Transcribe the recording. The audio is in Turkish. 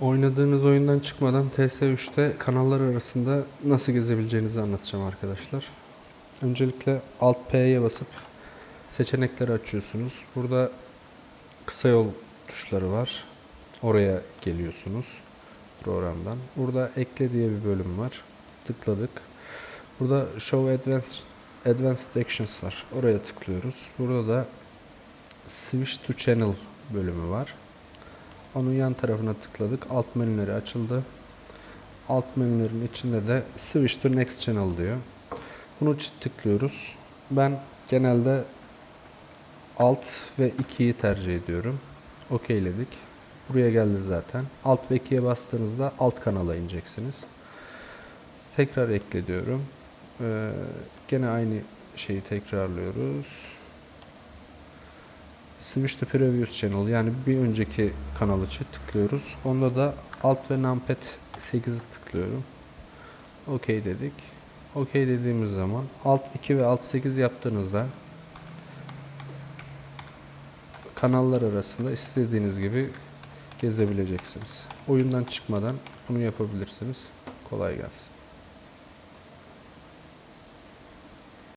Oynadığınız oyundan çıkmadan TS3'te kanallar arasında nasıl gezebileceğinizi anlatacağım arkadaşlar. Öncelikle Alt P'ye basıp seçenekleri açıyorsunuz. Burada kısa yol tuşları var. Oraya geliyorsunuz programdan. Burada ekle diye bir bölüm var. Tıkladık. Burada Show Advanced, Advanced Actions var. Oraya tıklıyoruz. Burada da Switch to Channel bölümü var. Onun yan tarafına tıkladık. Alt menüleri açıldı. Alt menülerin içinde de Switch to Next Channel diyor. Bunu tıklıyoruz. Ben genelde Alt ve 2'yi tercih ediyorum. Okeyledik. Buraya geldi zaten. Alt ve 2'ye bastığınızda alt kanala ineceksiniz. Tekrar ekle diyorum. Ee, gene aynı şeyi tekrarlıyoruz. Switch to Previous Channel yani bir önceki kanal için tıklıyoruz. Onda da Alt ve Numpad 8'i tıklıyorum. OK dedik. OK dediğimiz zaman Alt 2 ve Alt 8 yaptığınızda kanallar arasında istediğiniz gibi gezebileceksiniz. Oyundan çıkmadan bunu yapabilirsiniz. Kolay gelsin.